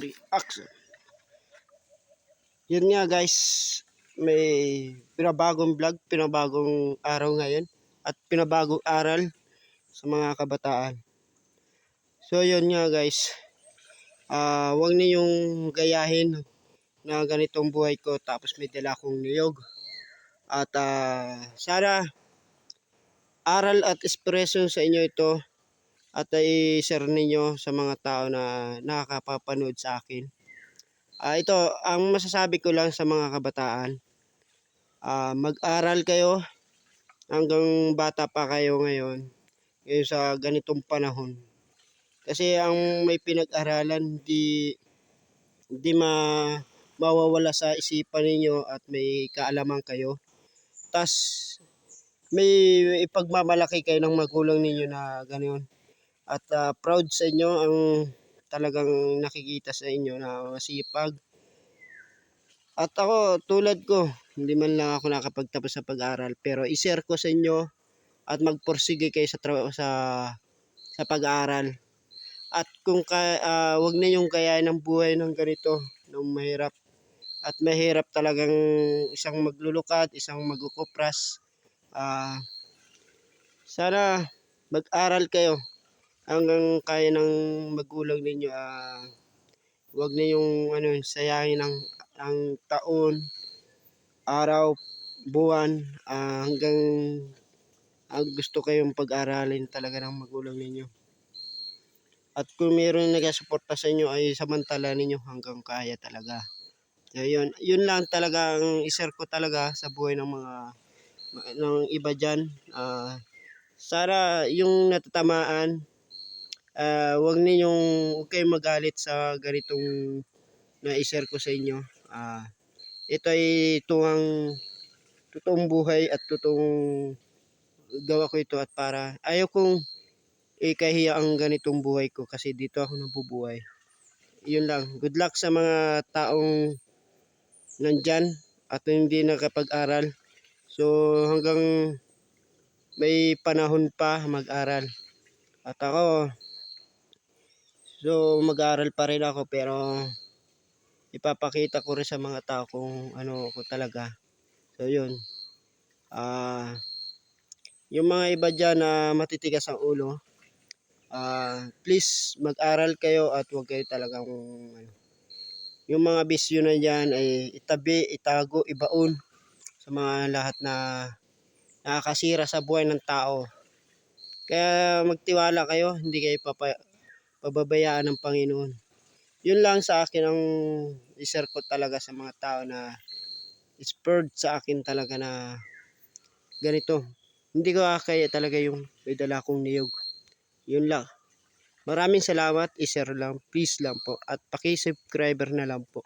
3, action. Yun nga guys, may pinabagong vlog, pinabagong araw ngayon at pinabagong aral sa mga kabataan. So yun nga guys, ah wag ninyong gayahin na ganitong buhay ko tapos may dala akong niyog. At ah, sana aral at inspiration sa inyo ito at i-share ninyo sa mga tao na nakakapapanood sa akin. Ah, ito, ang masasabi ko lang sa mga kabataan, ah, mag-aral kayo hanggang bata pa kayo ngayon, ngayon sa ganitong panahon. Kasi ang may pinag-aralan, di, di ma, mawawala sa isipan ninyo at may kaalaman kayo. Tas may ipagmamalaki kayo ng magulang ninyo na gano'n. At ah, proud sa inyo ang talagang nakikita sa inyo na masipag. At ako, tulad ko, hindi man lang ako nakapagtapos sa pag-aaral. Pero i-share ko sa inyo at magpursige kayo sa, sa, sa pag-aaral. At kung ka, ah, wag ninyong kayain ng buhay ng ganito, ng mahirap. At mahirap talagang isang maglulukad, isang magkukupras. Ah, sana mag-aral kayo hanggang kaya ng magulang ninyo ah wag ninyong ano sayangin ang ang taon, araw, buwan ah, hanggang ang gusto kayong pag-aralin talaga ng magulang ninyo. At kung mayroong nagasuporta sa inyo ay samantala ninyo hanggang kaya talaga. So, yun, yun lang talaga ang iser ko talaga sa buhay ng mga ng iba dyan. Ah, sana yung natatamaan ah wag ninyong huwag kayong magalit sa ganitong na-share ko sa inyo. Ah, ito ay tuwang totoong buhay at totoong gawa ko ito at para ayaw kong ikahiya ang ganitong buhay ko kasi dito ako nabubuhay. Yun lang. Good luck sa mga taong nandyan at hindi nakapag-aral. So hanggang may panahon pa mag-aral. At ako, So mag-aaral pa rin ako pero ipapakita ko rin sa mga tao kung ano ako talaga. So yun. Ah yung mga iba dyan na matitigas ang ulo, ah please mag-aral kayo at huwag kayo talagang ano, yung mga bisyo na dyan ay itabi, itago, ibaon sa mga lahat na nakakasira sa buhay ng tao. Kaya magtiwala kayo, hindi kayo papa, pababayaan ng Panginoon. Yun lang sa akin ang iser ko talaga sa mga tao na spurred sa akin talaga na ganito. Hindi ko kaya talaga yung may dala kong niyog. Yun lang. Maraming salamat. I-share lang. Please lang po. At paki-subscriber na lang po.